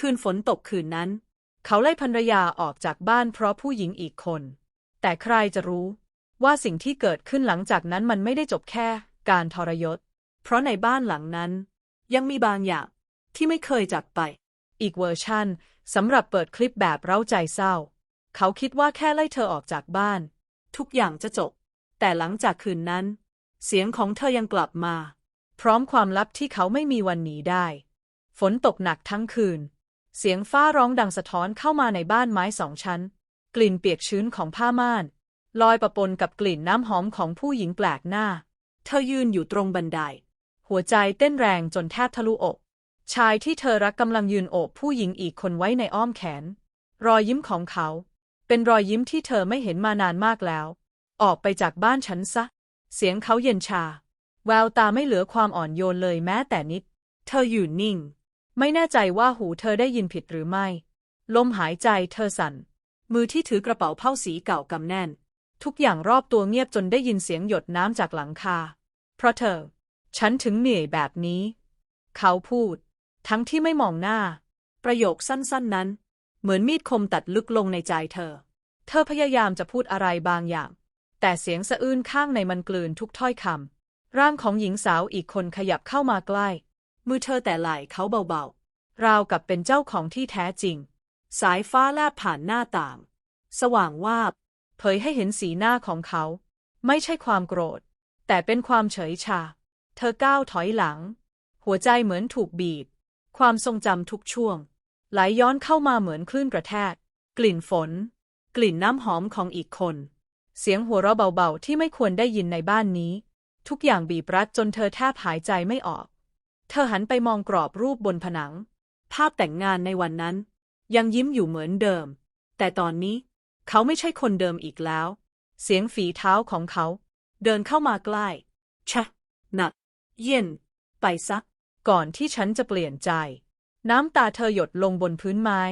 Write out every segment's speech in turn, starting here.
คืนฝนตกคืนนั้น เขาไล่ภรรยาออกจากบ้านเพราะผู้หญิงอีกคน แต่ใครจะรู้ว่าสิ่งที่เกิดขึ้นหลังจากนั้นมันไม่ได้จบแค่การทรยศ เพราะในบ้านหลังนั้น ยังมีบางอย่างที่ไม่เคยจากไป อีกเวอร์ชันสำหรับเปิดคลิปแบบเร้าใจเศร้า เขาคิดว่าแค่ไล่เธอออกจากบ้าน ทุกอย่างจะจบ แต่หลังจากคืนนั้น เสียงของเธอยังกลับมา พร้อมความลับที่เขาไม่มีวันหนีได้ ฝนตกหนักทั้งคืน เสียงฟ้าร้องดังสะท้อนเข้ามาในบ้านไม้สองชั้น กลิ่นเปียกชื้นของผ้าม่าน ลอยประปนกับกลิ่นน้ำหอมของผู้หญิงแปลกหน้า เธอยืนอยู่ตรงบันได หัวใจเต้นแรงจนแทบทะลุอก ชายที่เธอรักกำลังยืนโอบผู้หญิงอีกคนไว้ในอ้อมแขน รอยยิ้มของเขา เป็นรอยยิ้มที่เธอไม่เห็นมานานมากแล้ว ออกไปจากบ้านฉันซะ เสียงเขาเย็นชา แววตาไม่เหลือความอ่อนโยนเลยแม้แต่นิด เธออยู่นิ่ง ไม่แน่ใจว่าหูเธอได้ยินผิดหรือไม่ ลมหายใจเธอสั่น มือที่ถือกระเป๋าเผ้าสีเก่ากำแน่น ทุกอย่างรอบตัวเงียบจนได้ยินเสียงหยดน้ำจากหลังคา เพราะเธอ ฉันถึงเหนื่อยแบบนี้ เขาพูด ทั้งที่ไม่มองหน้า ประโยคสั้นๆนั้น เหมือนมีดคมตัดลึกลงในใจเธอ เธอพยายามจะพูดอะไรบางอย่าง แต่เสียงสะอื้นข้างในมันกลืนทุกถ้อยคำร่างของหญิงสาวอีกคนขยับเข้ามาใกล้ มือเธอแต่ไหล่เขาเบาๆ ราวกับเป็นเจ้าของที่แท้จริง สายฟ้าแลบผ่านหน้าต่าง สว่างวาบ เผยให้เห็นสีหน้าของเขา ไม่ใช่ความโกรธ แต่เป็นความเฉยชา เธอก้าวถอยหลัง หัวใจเหมือนถูกบีบ ความทรงจำทุกช่วง ไหลย้อนเข้ามาเหมือนคลื่นกระแทก กลิ่นฝน กลิ่นน้ำหอมของอีกคน เสียงหัวเราะเบาๆ ที่ไม่ควรได้ยินในบ้านนี้ ทุกอย่างบีบรัดจนเธอแทบหายใจไม่ออก เธอหันไปมองกรอบรูปบนผนัง ภาพแต่งงานในวันนั้น ยังยิ้มอยู่เหมือนเดิม แต่ตอนนี้เขาไม่ใช่คนเดิมอีกแล้ว เสียงฝีเท้าของเขา เดินเข้ามาใกล้ ชะ หนัก เย็น ไปซัก ก่อนที่ฉันจะเปลี่ยนใจ น้ำตาเธอหยดลงบนพื้นไม้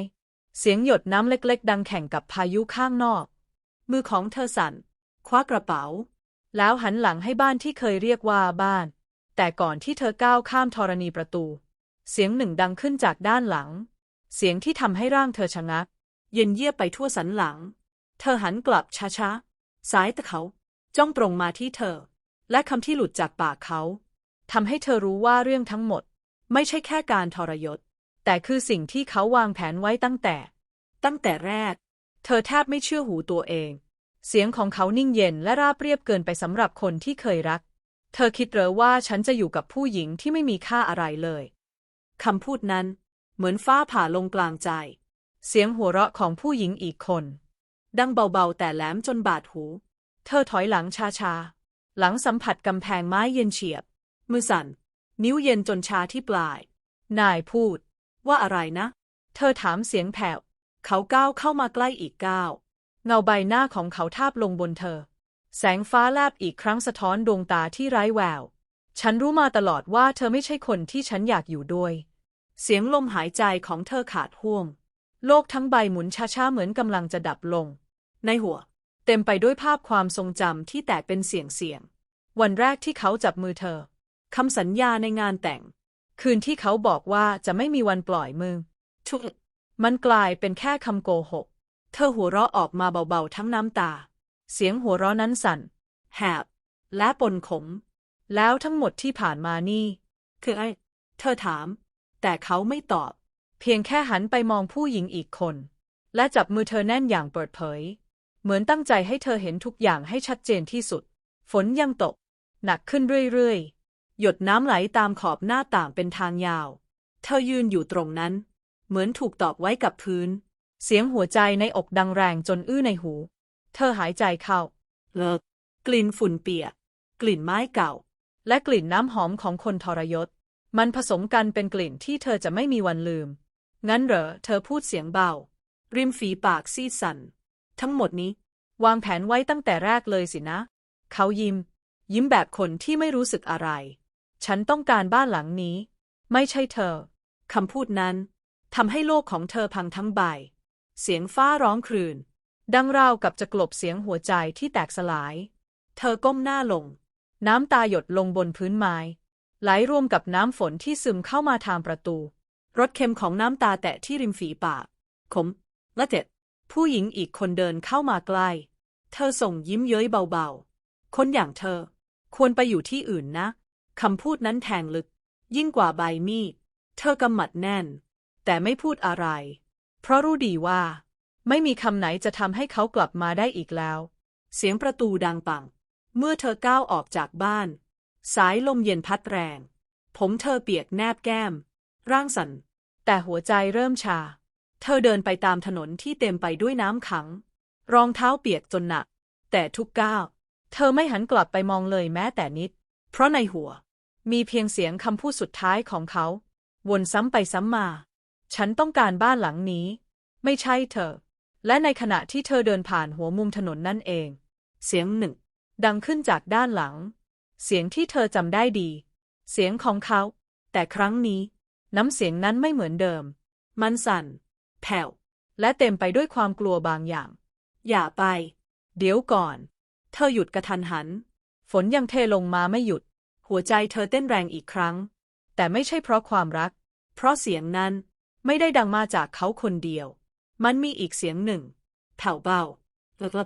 เสียงหยดน้ำเล็กๆ ดังแข่งกับพายุข้างนอก มือของเธอสั่น คว้ากระเป๋า แล้วหันหลังให้บ้านที่เคยเรียกว่าบ้าน แต่ก่อนที่เธอก้าวข้ามธรณีประตู เสียงหนึ่งดังขึ้นจากด้านหลัง เสียงที่ทำให้ร่างเธอชะงัก เย็นเยียบไปทั่วสันหลัง เธอหันกลับช้าๆ สายตาเขา จ้องตรงมาที่เธอ และคำที่หลุดจากปากเขาทำให้เธอรู้ว่าเรื่องทั้งหมด ไม่ใช่แค่การทรยศ แต่คือสิ่งที่เขาวางแผนไว้ตั้งแต่ ตั้งแต่แรก เธอแทบไม่เชื่อหูตัวเอง เสียงของเขานิ่งเย็นและราบเรียบเกินไปสำหรับคนที่เคยรัก ธอคิดเหรอว่าฉันจะอยู่กับผู้หญิงที่ไม่มีค่าอะไรเลย คำพูดนั้น เหมือนฟ้าผ่าลงกลางใจ เสียงหัวเราะของผู้หญิงอีกคน ดังเบาๆ แต่แหลมจนบาดหู เธอถอยหลังช้าๆ หลังสัมผัสกำแพงไม้เย็นเฉียบ มือสั่น นิ้วเย็นจนชาที่ปลาย นายพูด ว่าอะไรนะ เธอถามเสียงแผ่ว เขาก้าวเข้ามาใกล้อีกก้าว เงาใบหน้าของเขาทาบลงบนเธอ แสงฟ้าแลบอีกครั้งสะท้อนดวงตาที่ไร้แวว ฉันรู้มาตลอดว่าเธอไม่ใช่คนที่ฉันอยากอยู่ด้วย เสียงลมหายใจของเธอขาดห่วง โลกทั้งใบหมุนช้าๆเหมือนกำลังจะดับลง ในหัว เต็มไปด้วยภาพความทรงจำที่แตกเป็นเสียงเสียง วันแรกที่เขาจับมือเธอ คำสัญญาในงานแต่ง คืนที่เขาบอกว่าจะไม่มีวันปล่อยมือ ทุก มันกลายเป็นแค่คำโกหก เธอหัวเราะออกมาเบาๆทั้งน้ำตา เสียงหัวเราะนั้นสั่น แหบ และปนขม แล้วทั้งหมดที่ผ่านมานี่ คือไอ้ เธอถาม แต่เขาไม่ตอบ เพียงแค่หันไปมองผู้หญิงอีกคน และจับมือเธอแน่นอย่างเปิดเผย เหมือนตั้งใจให้เธอเห็นทุกอย่างให้ชัดเจนที่สุด ฝนยังตก หนักขึ้นเรื่อยๆ หยดน้ำไหลตามขอบหน้าต่างเป็นทางยาว เธอยืนอยู่ตรงนั้น เหมือนถูกตอกไว้กับพื้น เสียงหัวใจในอกดังแรงจนอื้อในหู เธอหายใจเข้า เลิก กลิ่นฝุ่นเปียก กลิ่นไม้เก่า และกลิ่นน้ำหอมของคนทรยศ มันผสมกันเป็นกลิ่นที่เธอจะไม่มีวันลืม งั้นเหรอ เธอพูดเสียงเบา ริมฝีปากซีดสั่นทั้งหมดนี้ วางแผนไว้ตั้งแต่แรกเลยสินะ เขายิ้ม ยิ้มแบบคนที่ไม่รู้สึกอะไร ฉันต้องการบ้านหลังนี้ ไม่ใช่เธอ คำพูดนั้นทำให้โลกของเธอพังทั้งใบ เสียงฟ้าร้องครื่น ดังราวกับจะกลบเสียงหัวใจที่แตกสลาย เธอก้มหน้าลง น้ำตาหยดลงบนพื้นไม้ ไหลรวมกับน้ำฝนที่ซึมเข้ามาทางประตู รสเค็มของน้ำตาแตะที่ริมฝีปาก ขม และเจ็ด ผู้หญิงอีกคนเดินเข้ามาใกล้ เธอส่งยิ้มเย้ยเบาๆ คนอย่างเธอ ควรไปอยู่ที่อื่นนะ คำพูดนั้นแทงลึก ยิ่งกว่าใบมีด เธอกำหมัดแน่น แต่ไม่พูดอะไร เพราะรู้ดีว่า ไม่มีคำไหนจะทำให้เขากลับมาได้อีกแล้ว เสียงประตูดังปัง เมื่อเธอก้าวออกจากบ้าน สายลมเย็นพัดแรง ผมเธอเปียกแนบแก้ม ร่างสั่น แต่หัวใจเริ่มชา เธอเดินไปตามถนนที่เต็มไปด้วยน้ำขัง รองเท้าเปียกจนหนัก แต่ทุกก้าว เธอไม่หันกลับไปมองเลยแม้แต่นิด เพราะในหัว มีเพียงเสียงคำพูดสุดท้ายของเขา วนซ้ำไปซ้ำมา ฉันต้องการบ้านหลังนี้ ไม่ใช่เธอ และในขณะที่เธอเดินผ่านหัวมุมถนนนั่นเอง เสียงหนึ่ง ดังขึ้นจากด้านหลัง เสียงที่เธอจำได้ดี เสียงของเขา แต่ครั้งนี้ น้ำเสียงนั้นไม่เหมือนเดิม มันสั่น แผ่ว และเต็มไปด้วยความกลัวบางอย่าง อย่าไป เดี๋ยวก่อน เธอหยุดกระทันหัน ฝนยังเทลงมาไม่หยุด หัวใจเธอเต้นแรงอีกครั้ง แต่ไม่ใช่เพราะความรัก เพราะเสียงนั้นไม่ได้ดังมาจากเขาคนเดียว มันมีอีกเสียงหนึ่งแผ่วเบาแล้วก็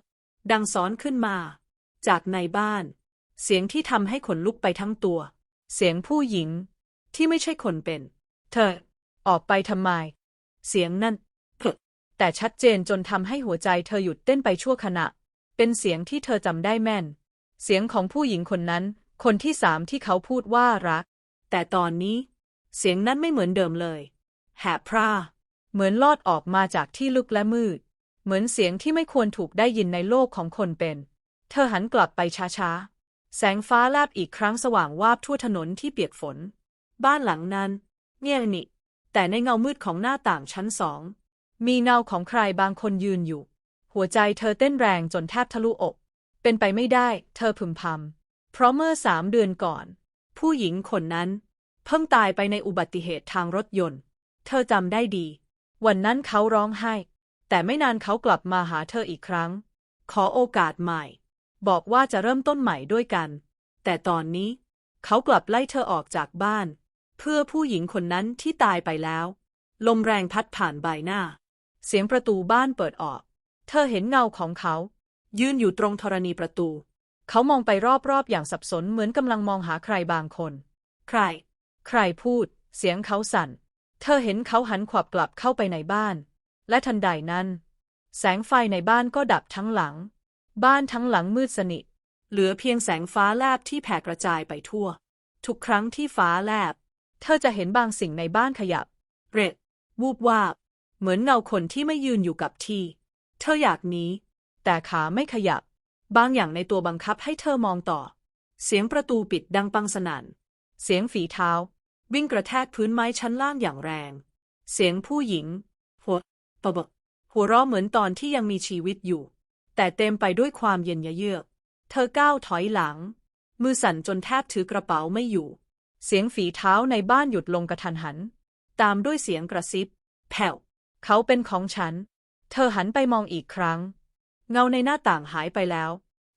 ดังซ้อนขึ้นมา จากในบ้าน เสียงที่ทำให้ขนลุกไปทั้งตัว เสียงผู้หญิง ที่ไม่ใช่คนเป็น เธอ ออกไปทำไม เสียงนั่นเพิแต่ชัดเจนจนทำให้หัวใจเธอหยุดเต้นไปชั่วขณะ เป็นเสียงที่เธอจำได้แม่น เสียงของผู้หญิงคนนั้น คนที่สามที่เขาพูดว่ารัก แต่ตอนนี้ เสียงนั้นไม่เหมือนเดิมเลย แหบพร่า เหมือนลอดออกมาจากที่ลึกและมืด เหมือนเสียงที่ไม่ควรถูกได้ยินในโลกของคนเป็น เธอหันกลับไปช้าๆ แสงฟ้าแลบอีกครั้งสว่างวาบทั่วถนนที่เปียกฝน บ้านหลังนั้น เงียบหนิแต่ในเงามืดของหน้าต่างชั้นสอง มีเงาของใครบางคนยืนอยู่ หัวใจเธอเต้นแรงจนแทบทะลุอก เป็นไปไม่ได้ เธอพึมพำ เพราะเมื่อสามเดือนก่อน ผู้หญิงคนนั้น เพิ่งตายไปในอุบัติเหตุทางรถยนต์ เธอจำได้ดี วันนั้นเขาร้องไห้ แต่ไม่นานเขากลับมาหาเธออีกครั้ง ขอโอกาสใหม่ บอกว่าจะเริ่มต้นใหม่ด้วยกัน แต่ตอนนี้ เขากลับไล่เธอออกจากบ้าน เพื่อผู้หญิงคนนั้นที่ตายไปแล้ว ลมแรงพัดผ่านใบหน้า เสียงประตูบ้านเปิดออก เธอเห็นเงาของเขา ยืนอยู่ตรงธรณีประตู เขามองไปรอบๆอย่างสับสนเหมือนกำลังมองหาใครบางคน ใคร ใครพูด เสียงเขาสั่น เธอเห็นเขาหันขวับกลับเข้าไปในบ้าน และทันใดนั้น แสงไฟในบ้านก็ดับทั้งหลัง บ้านทั้งหลังมืดสนิท เหลือเพียงแสงฟ้าแลบที่แผ่กระจายไปทั่ว ทุกครั้งที่ฟ้าแลบ เธอจะเห็นบางสิ่งในบ้านขยับ เร็ดวูบวาบ เหมือนเงาคนที่ไม่ยืนอยู่กับที่ เธออยากหนีแต่ขาไม่ขยับ บางอย่างในตัวบังคับให้เธอมองต่อ เสียงประตูปิดดังปังสนั่น เสียงฝีเท้า วิ่งกระแทกพื้นไม้ชั้นล่างอย่างแรง เสียงผู้หญิง หัวปะบกหัวเราะเหมือนตอนที่ยังมีชีวิตอยู่ แต่เต็มไปด้วยความเย็นยะเยือก เธอก้าวถอยหลัง มือสั่นจนแทบถือกระเป๋าไม่อยู่ เสียงฝีเท้าในบ้านหยุดลงกระทันหัน ตามด้วยเสียงกระซิบ แผ่ว เขาเป็นของฉัน เธอหันไปมองอีกครั้ง เงาในหน้าต่างหายไปแล้ว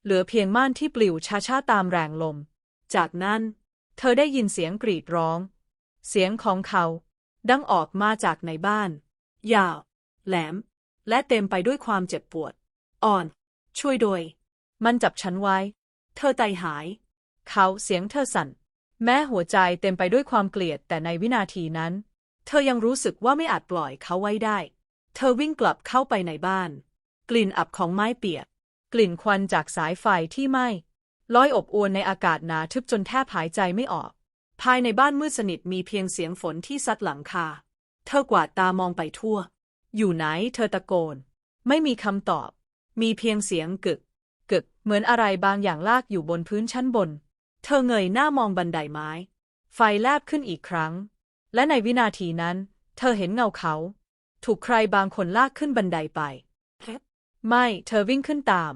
เหลือเพียงม่านที่ปลิวช้าๆตามแรงลม จากนั้น เธอได้ยินเสียงกรีดร้อง เสียงของเขาดังออกมาจากในบ้าน ยาว แหลม และเต็มไปด้วยความเจ็บปวด อ่อน ช่วยโดย มันจับฉันไว้ เธอใจหาย เขาเสียงเธอสั่น แม้หัวใจเต็มไปด้วยความเกลียดแต่ในวินาทีนั้น เธอยังรู้สึกว่าไม่อาจปล่อยเขาไว้ได้ เธอวิ่งกลับเข้าไปในบ้าน กลิ่นอับของไม้เปียก กลิ่นควันจากสายไฟที่ไหม้ลอยอบอวนในอากาศหนาทึบจนแทบหายใจไม่ออก ภายในบ้านมืดสนิทมีเพียงเสียงฝนที่ซัดหลังคา เธอกวาดตามองไปทั่ว อยู่ไหนเธอตะโกน ไม่มีคำตอบ มีเพียงเสียงกึก กึก เหมือนอะไรบางอย่างลากอยู่บนพื้นชั้นบน เธอเงยหน้ามองบันไดไม้ ไฟแลบขึ้นอีกครั้ง และในวินาทีนั้น เธอเห็นเงาเขา ถูกใครบางคนลากขึ้นบันไดไป ไม่ เธอวิ่งขึ้นตาม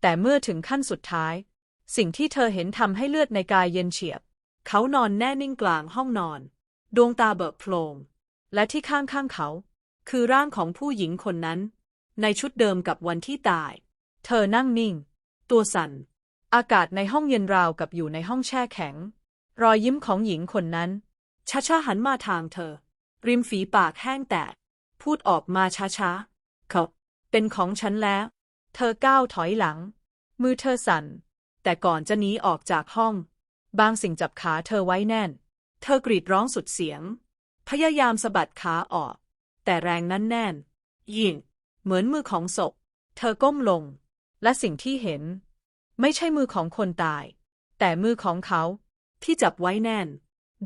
แต่เมื่อถึงขั้นสุดท้าย สิ่งที่เธอเห็นทำให้เลือดในกายเย็นเฉียบ เขานอนแน่นิ่งกลางห้องนอน ดวงตาเบิกโพลง และที่ข้างๆเขา คือร่างของผู้หญิงคนนั้น ในชุดเดิมกับวันที่ตาย เธอนั่งนิ่ง ตัวสั่น อากาศในห้องเย็นราวกับอยู่ในห้องแช่แข็ง รอยยิ้มของหญิงคนนั้นช้าๆหันมาทางเธอ ริมฝีปากแห้งแตก พูดออกมาช้าๆเขาเป็นของฉันแล้ว เธอก้าวถอยหลัง มือเธอสั่น แต่ก่อนจะหนีออกจากห้อง บางสิ่งจับขาเธอไว้แน่น เธอกรีดร้องสุดเสียง พยายามสะบัดขาออก แต่แรงนั้นแน่น ยิ่ง เหมือนมือของศพ เธอก้มลง และสิ่งที่เห็น ไม่ใช่มือของคนตาย แต่มือของเขาที่จับไว้แน่น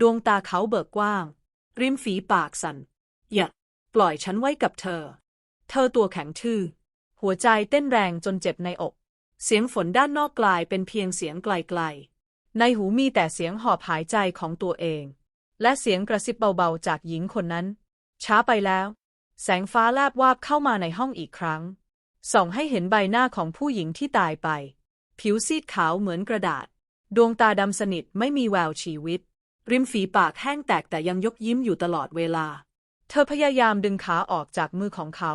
ดวงตาเขาเบิกกว้าง ริมฝีปากสั่นอย่าปล่อยฉันไว้กับเธอ เธอตัวแข็งทื่อ หัวใจเต้นแรงจนเจ็บในอก เสียงฝนด้านนอกกลายเป็นเพียงเสียงไกลๆ ในหูมีแต่เสียงหอบหายใจของตัวเอง และเสียงกระซิบเบาๆจากหญิงคนนั้น ช้าไปแล้ว แสงฟ้าแลบวาบเข้ามาในห้องอีกครั้ง ส่องให้เห็นใบหน้าของผู้หญิงที่ตายไป ผิวซีดขาวเหมือนกระดาษ ดวงตาดำสนิทไม่มีแววชีวิต ริมฝีปากแห้งแตกแต่ยังยกยิ้มอยู่ตลอดเวลา เธอพยายามดึงขาออกจากมือของเขา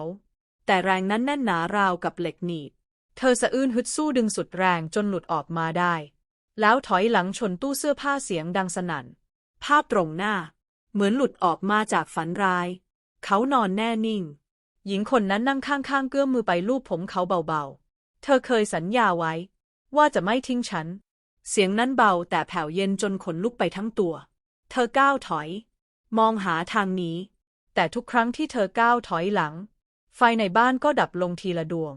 แต่แรงนั้นแน่นหนาราวกับเหล็กหนีบ เธอสะอื้นฮึดสู้ดึงสุดแรงจนหลุดออกมาได้ แล้วถอยหลังชนตู้เสื้อผ้าเสียงดังสนั่น ภาพตรงหน้า เหมือนหลุดออกมาจากฝันร้าย เขานอนแน่นิ่ง หญิงคนนั้นนั่งข้างๆเกื้อมมือไปลูบผมเขาเบาๆ เธอเคยสัญญาไว้ ว่าจะไม่ทิ้งฉัน เสียงนั้นเบาแต่แผ่วเย็นจนขนลุกไปทั้งตัว เธอก้าวถอย มองหาทางหนี้ แต่ทุกครั้งที่เธอก้าวถอยหลัง ไฟในบ้านก็ดับลงทีละดวง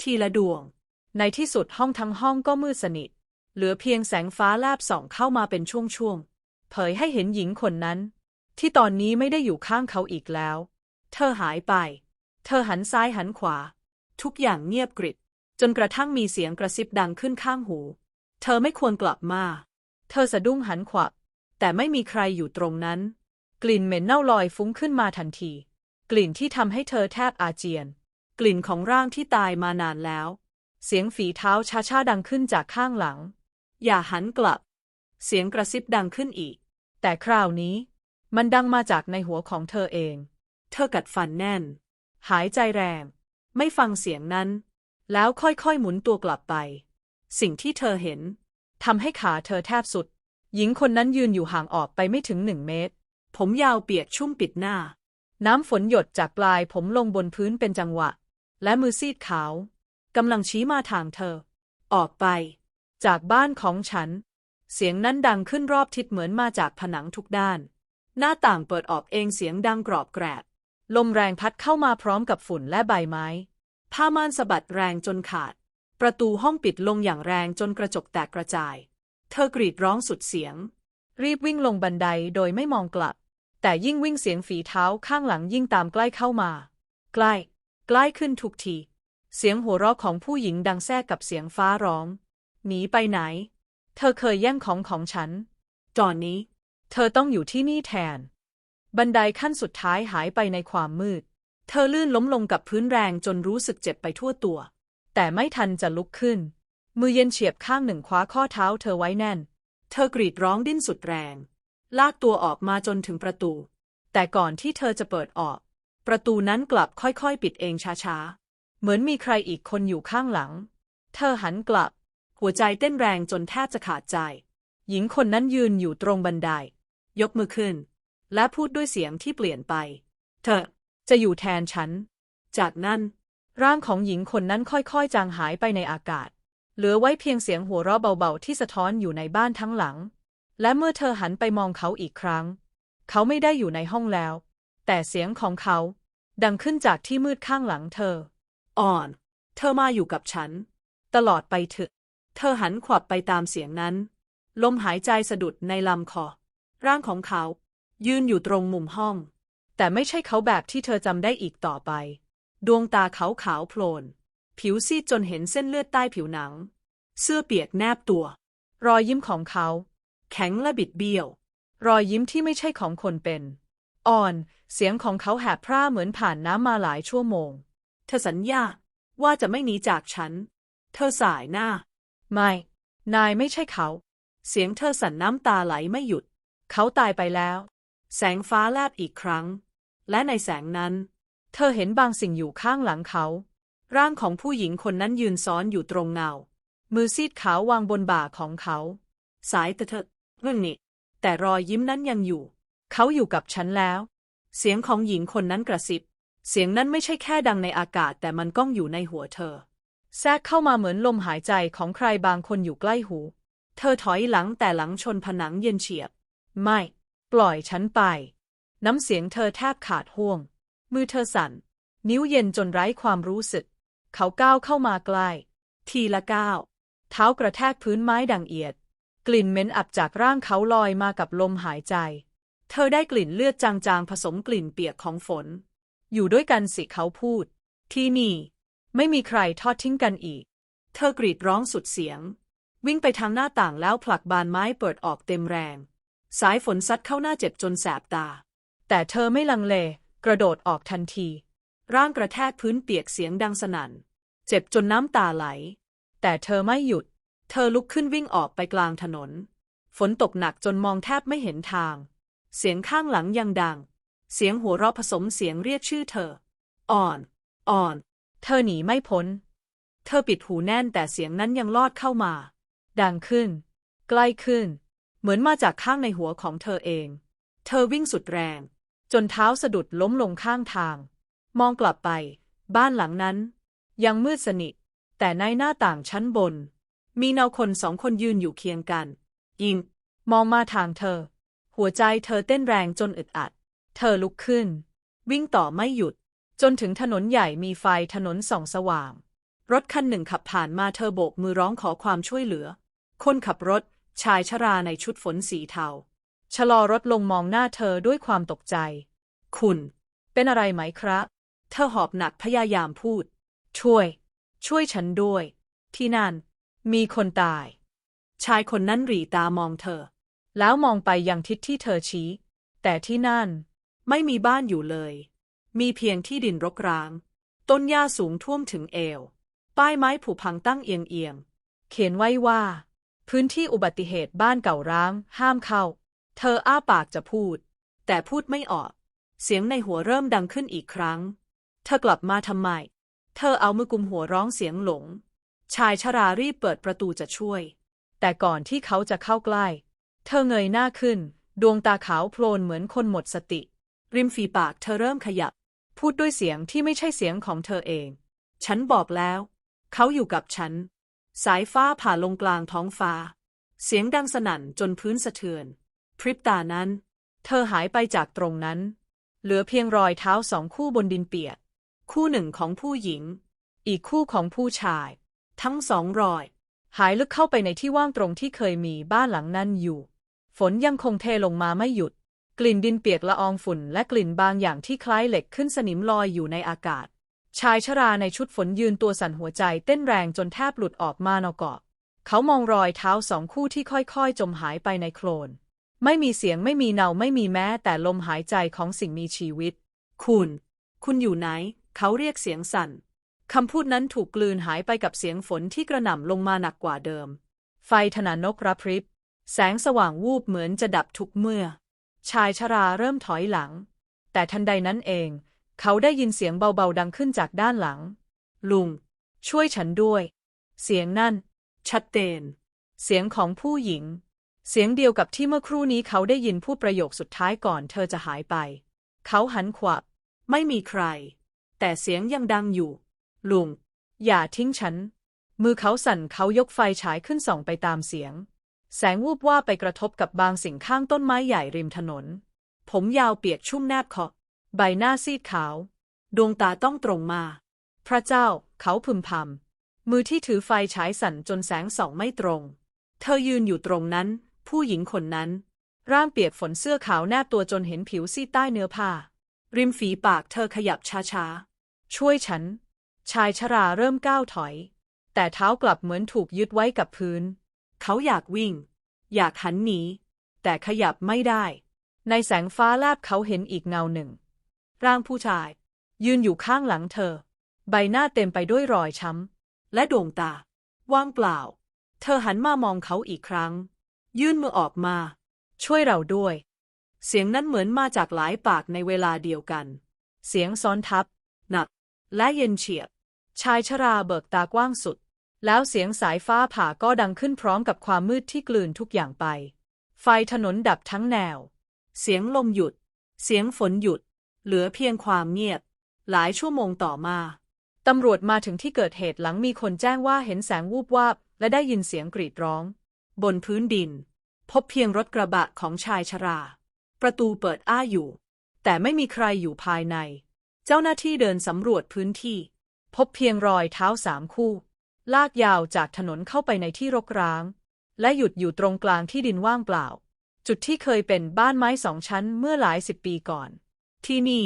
ทีละดวง ในที่สุดห้องทั้งห้องก็มืดสนิท เหลือเพียงแสงฟ้าแลบส่องเข้ามาเป็นช่วงๆ เผยให้เห็นหญิงคนนั้น ที่ตอนนี้ไม่ได้อยู่ข้างเขาอีกแล้ว เธอหายไป เธอหันซ้ายหันขวา ทุกอย่างเงียบกริบจนกระทั่งมีเสียงกระซิบดังขึ้นข้างหู เธอไม่ควรกลับมา เธอสะดุ้งหันขวับ แต่ไม่มีใครอยู่ตรงนั้น กลิ่นเหม็นเน่าลอยฟุ้งขึ้นมาทันที กลิ่นที่ทำให้เธอแทบอาเจียน กลิ่นของร่างที่ตายมานานแล้ว เสียงฝีเท้าช้าๆดังขึ้นจากข้างหลัง อย่าหันกลับ เสียงกระซิบดังขึ้นอีก แต่คราวนี้ มันดังมาจากในหัวของเธอเอง เธอกัดฟันแน่น หายใจแรง ไม่ฟังเสียงนั้น แล้วค่อยๆหมุนตัวกลับไป สิ่งที่เธอเห็นทำให้ขาเธอแทบสุด หญิงคนนั้นยืนอยู่ห่างออกไปไม่ถึงหนึ่งเมตร ผมยาวเปียกชุ่มปิดหน้า น้ำฝนหยดจากปลายผมลงบนพื้นเป็นจังหวะ และมือซีดขาวกำลังชี้มาทางเธอ ออกไป จากบ้านของฉัน เสียงนั้นดังขึ้นรอบทิศเหมือนมาจากผนังทุกด้าน หน้าต่างเปิดออกเองเสียงดังกรอบแกรบ ลมแรงพัดเข้ามาพร้อมกับฝุ่นและใบไม้ ผ้าม่านสะบัดแรงจนขาด ประตูห้องปิดลงอย่างแรงจนกระจกแตกกระจาย เธอกรีดร้องสุดเสียง รีบวิ่งลงบันไดโดยไม่มองกลับ แต่ยิ่งวิ่งเสียงฝีเท้าข้างหลังยิ่งตามใกล้เข้ามา ใกล้ ใกล้ขึ้นทุกที เสียงหัวเราะของผู้หญิงดังแทรกกับเสียงฟ้าร้อง หนีไปไหน เธอเคยแย่งของของฉัน ตอนนี้ เธอต้องอยู่ที่นี่แทน บันไดขั้นสุดท้ายหายไปในความมืด เธอลื่นล้มลงกับพื้นแรงจนรู้สึกเจ็บไปทั่วตัว แต่ไม่ทันจะลุกขึ้น มือเย็นเฉียบข้างหนึ่งคว้าข้อเท้าเธอไว้แน่น เธอกรีดร้องดิ้นสุดแรง ลากตัวออกมาจนถึงประตู แต่ก่อนที่เธอจะเปิดออก ประตูนั้นกลับค่อยๆ ปิดเองช้าๆ เหมือนมีใครอีกคนอยู่ข้างหลัง เธอหันกลับ หัวใจเต้นแรงจนแทบจะขาดใจ หญิงคนนั้นยืนอยู่ตรงบันได ยกมือขึ้น และพูดด้วยเสียงที่เปลี่ยนไป เธอจะอยู่แทนฉัน จากนั้นร่างของหญิงคนนั้นค่อยๆ จางหายไปในอากาศ เหลือไว้เพียงเสียงหัวเราะเบาๆ ที่สะท้อนอยู่ในบ้านทั้งหลัง และเมื่อเธอหันไปมองเขาอีกครั้ง เขาไม่ได้อยู่ในห้องแล้ว แต่เสียงของเขา ดังขึ้นจากที่มืดข้างหลังเธอ อ่อน เธอมาอยู่กับฉัน ตลอดไปเถอะ เธอหันขวับไปตามเสียงนั้น ลมหายใจสะดุดในลำคอ ร่างของเขา ยืนอยู่ตรงมุมห้อง แต่ไม่ใช่เขาแบบที่เธอจำได้อีกต่อไป ดวงตาเขาขาวโพลน ผิวซีดจนเห็นเส้นเลือดใต้ผิวหนัง เสื้อเปียกแนบตัว รอยยิ้มของเขา แข็งและบิดเบี้ยว รอยยิ้มที่ไม่ใช่ของคนเป็น อ่อน เสียงของเขาแหบพร่าเหมือนผ่านน้ำมาหลายชั่วโมง เธอสัญญาว่าจะไม่หนีจากฉัน เธอสายหน้า ไม่ นายไม่ใช่เขา เสียงเธอสั่นน้ำตาไหลไม่หยุด เขาตายไปแล้ว แสงฟ้าแลบอีกครั้ง และในแสงนั้น เธอเห็นบางสิ่งอยู่ข้างหลังเขา ร่างของผู้หญิงคนนั้นยืนซ้อนอยู่ตรงเงา มือซีดขาววางบนบ่าของเขา สายตะเถิดเรื่องนี้แต่รอยยิ้มนั้นยังอยู่ เขาอยู่กับฉันแล้ว เสียงของหญิงคนนั้นกระซิบ เสียงนั้นไม่ใช่แค่ดังในอากาศแต่มันก้องอยู่ในหัวเธอ แทรกเข้ามาเหมือนลมหายใจของใครบางคนอยู่ใกล้หู เธอถอยหลังแต่หลังชนผนังเย็นเฉียบ ไม่ ปล่อยฉันไป น้ำเสียงเธอแทบขาดห่วง มือเธอสั่น นิ้วเย็นจนไร้ความรู้สึก เขาก้าวเข้ามาใกล้ ทีละก้าว เท้ากระแทกพื้นไม้ดังเอียด กลิ่นเหม็นอับจากร่างเขาลอยมากับลมหายใจ เธอได้กลิ่นเลือดจางๆผสมกลิ่นเปียกของฝน อยู่ด้วยกันสิเขาพูด ที่นี่ ไม่มีใครทอดทิ้งกันอีก เธอกรีดร้องสุดเสียง วิ่งไปทางหน้าต่างแล้วผลักบานไม้เปิดออกเต็มแรง สายฝนซัดเข้าหน้าเจ็บจนแสบตา แต่เธอไม่ลังเล กระโดดออกทันที ร่างกระแทกพื้นเปียกเสียงดังสนั่น เจ็บจนน้ำตาไหล แต่เธอไม่หยุด เธอลุกขึ้นวิ่งออกไปกลางถนน ฝนตกหนักจนมองแทบไม่เห็นทาง เสียงข้างหลังยังดัง เสียงหัวเราะผสมเสียงเรียกชื่อเธอ อ่อน อ่อน เธอหนีไม่พ้น เธอปิดหูแน่นแต่เสียงนั้นยังลอดเข้ามา ดังขึ้น ใกล้ขึ้น เหมือนมาจากข้างในหัวของเธอเอง เธอวิ่งสุดแรง จนเท้าสะดุดล้มลงข้างทาง มองกลับไป บ้านหลังนั้น ยังมืดสนิท แต่ในหน้าต่างชั้นบน มีเงาคนสองคนยืนอยู่เคียงกัน ยิง มองมาทางเธอ หัวใจเธอเต้นแรงจนอึดอัด เธอลุกขึ้น วิ่งต่อไม่หยุด จนถึงถนนใหญ่มีไฟถนนส่องสว่าง รถคันหนึ่งขับผ่านมาเธอโบกมือร้องขอความช่วยเหลือ คนขับรถชายชราในชุดฝนสีเทา ชะลอรถลงมองหน้าเธอด้วยความตกใจ คุณ เป็นอะไรไหมครับ เธอหอบหนักพยายามพูด ช่วย ช่วยฉันด้วย ที่นั่น มีคนตาย ชายคนนั้นหรีตามองเธอ แล้วมองไปยังทิศที่เธอชี้ แต่ที่นั่น ไม่มีบ้านอยู่เลย มีเพียงที่ดินรกร้าง ต้นหญ้าสูงท่วมถึงเอว ป้ายไม้ผุพังตั้งเอียงเอียงๆเขียนไว้ว่า พื้นที่อุบัติเหตุบ้านเก่าร้าง ห้ามเข้า เธออ้าปากจะพูด แต่พูดไม่ออก เสียงในหัวเริ่มดังขึ้นอีกครั้ง เธอกลับมาทำไม เธอเอามือกุมหัวร้องเสียงหลง ชายชรารีบเปิดประตูจะช่วย แต่ก่อนที่เขาจะเข้าใกล้ เธอเงยหน้าขึ้น ดวงตาขาวโพลนเหมือนคนหมดสติ ริมฝีปากเธอเริ่มขยับ พูดด้วยเสียงที่ไม่ใช่เสียงของเธอเอง ฉันบอกแล้ว เขาอยู่กับฉัน สายฟ้าผ่าลงกลางท้องฟ้า เสียงดังสนั่นจนพื้นสะเทือน พริบตานั้น เธอหายไปจากตรงนั้น เหลือเพียงรอยเท้าสองคู่บนดินเปียก คู่หนึ่งของผู้หญิง อีกคู่ของผู้ชาย ทั้งสองรอย หายลึกเข้าไปในที่ว่างตรงที่เคยมีบ้านหลังนั้นอยู่ ฝนยังคงเทลงมาไม่หยุด กลิ่นดินเปียกละอองฝุ่นและกลิ่นบางอย่างที่คล้ายเหล็กขึ้นสนิมลอยอยู่ในอากาศ ชายชราในชุดฝนยืนตัวสั่นหัวใจเต้นแรงจนแทบหลุดออกมานอกเกาะเขามองรอยเท้าสองคู่ที่ค่อยๆ จมหายไปในโคลน ไม่มีเสียงไม่มีเนาไม่มีแม้แต่ลมหายใจของสิ่งมีชีวิต คุณ คุณอยู่ไหน เขาเรียกเสียงสั่นคำพูดนั้นถูกกลืนหายไปกับเสียงฝนที่กระหน่ำลงมาหนักกว่าเดิม ไฟถนนนกรับพริบ แสงสว่างวูบเหมือนจะดับทุกเมื่อ ชายชราเริ่มถอยหลัง แต่ทันใดนั้นเอง เขาได้ยินเสียงเบาๆดังขึ้นจากด้านหลัง ลุง ช่วยฉันด้วย เสียงนั่น ชัดเจน เสียงของผู้หญิง เสียงเดียวกับที่เมื่อครู่นี้เขาได้ยินพูดประโยคสุดท้ายก่อนเธอจะหายไป เขาหันขวับ ไม่มีใคร แต่เสียงยังดังอยู่ ลุง อย่าทิ้งฉัน มือเขาสั่นเขายกไฟฉายขึ้นส่องไปตามเสียง แสงวูบว่าไปกระทบกับบางสิ่งข้างต้นไม้ใหญ่ริมถนน ผมยาวเปียกชุ่มแนบคอใบหน้าซีดขาว ดวงตาต้องตรงมา พระเจ้า เขาพึมพำมือที่ถือไฟฉายสั่นจนแสงส่องไม่ตรง เธอยืนอยู่ตรงนั้น ผู้หญิงคนนั้น ร่างเปียกฝนเสื้อขาวแนบตัวจนเห็นผิวซีดใต้เนื้อผ้า ริมฝีปากเธอขยับช้าๆ ช่วยฉัน ชายชราเริ่มก้าวถอย แต่เท้ากลับเหมือนถูกยึดไว้กับพื้น เขาอยากวิ่ง อยากหันหนี แต่ขยับไม่ได้ ในแสงฟ้าแลบเขาเห็นอีกเงาหนึ่ง ร่างผู้ชาย ยืนอยู่ข้างหลังเธอ ใบหน้าเต็มไปด้วยรอยช้ำ และดวงตา ว่างเปล่า เธอหันมามองเขาอีกครั้ง ยื่นมือออกมา ช่วยเราด้วย เสียงนั้นเหมือนมาจากหลายปากในเวลาเดียวกัน เสียงซ้อนทับ หนัก และเย็นเฉียบ ชายชราเบิกตากว้างสุด แล้วเสียงสายฟ้าผ่าก็ดังขึ้นพร้อมกับความมืดที่กลืนทุกอย่างไป ไฟถนนดับทั้งแนว เสียงลมหยุด เสียงฝนหยุด เหลือเพียงความเงียบ หลายชั่วโมงต่อมา ตำรวจมาถึงที่เกิดเหตุหลังมีคนแจ้งว่าเห็นแสงวูบวาบ และได้ยินเสียงกรีดร้อง บนพื้นดิน พบเพียงรถกระบะของชายชรา ประตูเปิดอ้าอยู่ แต่ไม่มีใครอยู่ภายใน เจ้าหน้าที่เดินสำรวจพื้นที่ พบเพียงรอยเท้าสามคู่ ลากยาวจากถนนเข้าไปในที่รกร้าง และหยุดอยู่ตรงกลางที่ดินว่างเปล่า จุดที่เคยเป็นบ้านไม้สองชั้นเมื่อหลายสิบปีก่อน ที่นี่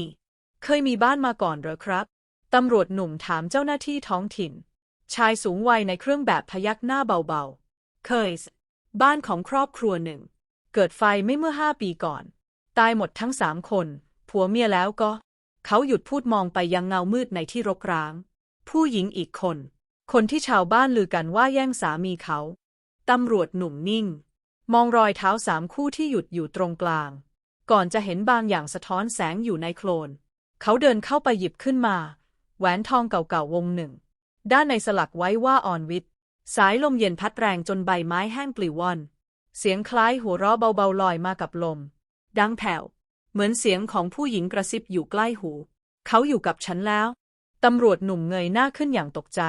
เคยมีบ้านมาก่อนหรอครับ ตำรวจหนุ่มถามเจ้าหน้าที่ท้องถิ่น ชายสูงวัยในเครื่องแบบพยักหน้าเบาๆ เคย บ้านของครอบครัวหนึ่ง เกิดไฟไม่เมื่อห้าปีก่อน ตายหมดทั้งสามคน ผัวเมียแล้วก็ เขาหยุดพูดมองไปยังเงามืดในที่รกร้าง ผู้หญิงอีกคน คนที่ชาวบ้านลือกันว่าแย่งสามีเขา ตำรวจหนุ่มนิ่ง มองรอยเท้าสามคู่ที่หยุดอยู่ตรงกลาง ก่อนจะเห็นบางอย่างสะท้อนแสงอยู่ในโคลน เขาเดินเข้าไปหยิบขึ้นมา แหวนทองเก่าๆวงหนึ่ง ด้านในสลักไว้ว่าอ่อนวิทย์สายลมเย็นพัดแรงจนใบไม้แห้งปลิวว่อน เสียงคล้ายหัวเราะเบาๆลอยมากับลม ดังแผ่ว เหมือนเสียงของผู้หญิงกระซิบอยู่ใกล้หู เขาอยู่กับฉันแล้ว ตำรวจหนุ่มเงยหน้าขึ้นอย่างตกใจ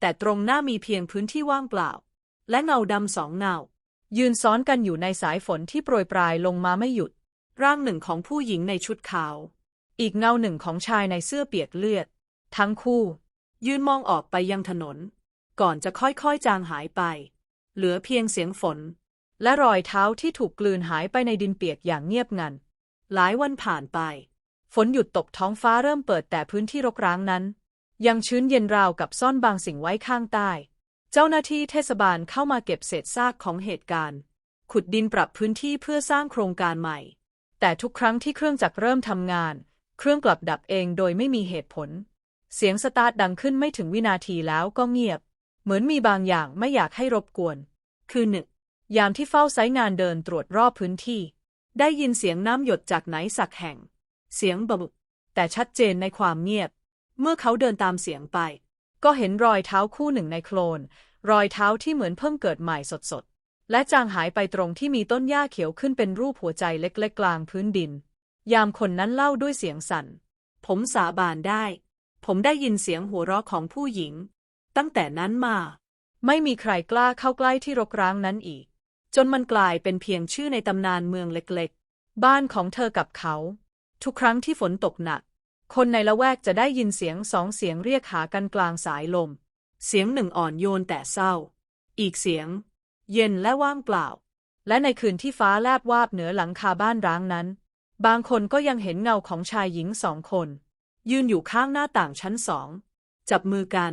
แต่ตรงหน้ามีเพียงพื้นที่ว่างเปล่า และเงาดำสองเงา ยืนซ้อนกันอยู่ในสายฝนที่โปรยปลายลงมาไม่หยุด ร่างหนึ่งของผู้หญิงในชุดขาว อีกเงาหนึ่งของชายในเสื้อเปียกเลือด ทั้งคู่ ยืนมองออกไปยังถนน ก่อนจะค่อยๆจางหายไป เหลือเพียงเสียงฝน และรอยเท้าที่ถูกกลืนหายไปในดินเปียกอย่างเงียบงัน หลายวันผ่านไป ฝนหยุดตกท้องฟ้าเริ่มเปิดแต่พื้นที่รกร้างนั้น ยังชื้นเย็นราวกับซ่อนบางสิ่งไว้ข้างใต้ เจ้าหน้าที่เทศบาลเข้ามาเก็บเศษซากของเหตุการณ์ ขุดดินปรับพื้นที่เพื่อสร้างโครงการใหม่ แต่ทุกครั้งที่เครื่องจักรเริ่มทำงาน เครื่องกลับดับเองโดยไม่มีเหตุผล เสียงสตาร์ทดังขึ้นไม่ถึงวินาทีแล้วก็เงียบ เหมือนมีบางอย่างไม่อยากให้รบกวน คือหนึ่งยามที่เฝ้าไซต์งานเดินตรวจรอบพื้นที่ ได้ยินเสียงน้ำหยดจากไหนสักแห่ง เสียงบบุแต่ชัดเจนในความเงียบ เมื่อเขาเดินตามเสียงไป ก็เห็นรอยเท้าคู่หนึ่งในโคลน รอยเท้าที่เหมือนเพิ่งเกิดใหม่สดๆ และจางหายไปตรงที่มีต้นหญ้าเขียวขึ้นเป็นรูปหัวใจเล็กๆ กลางพื้นดิน ยามคนนั้นเล่าด้วยเสียงสั่น ผมสาบานได้ ผมได้ยินเสียงหัวเราะของผู้หญิง ตั้งแต่นั้นมา ไม่มีใครกล้าเข้าใกล้ที่รกร้างนั้นอีก จนมันกลายเป็นเพียงชื่อในตำนานเมืองเล็กๆ บ้านของเธอกับเขา ทุกครั้งที่ฝนตกหนัก คนในละแวกจะได้ยินเสียงสองเสียงเรียกหากันกลางสายลม เสียงหนึ่งอ่อนโยนแต่เศร้า อีกเสียง เย็นและว่างเปล่า และในคืนที่ฟ้าแลบวาบเหนือหลังคาบ้านร้างนั้น บางคนก็ยังเห็นเงาของชายหญิงสองคน ยืนอยู่ข้างหน้าต่างชั้นสอง จับมือกัน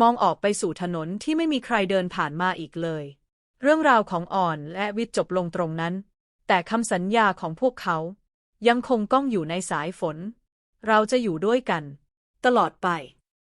มองออกไปสู่ถนนที่ไม่มีใครเดินผ่านมาอีกเลย เรื่องราวของอ่อนและวิทย์จบลงตรงนั้น แต่คำสัญญาของพวกเขา ยังคงก้องอยู่ในสายฝน เราจะอยู่ด้วยกัน ตลอดไป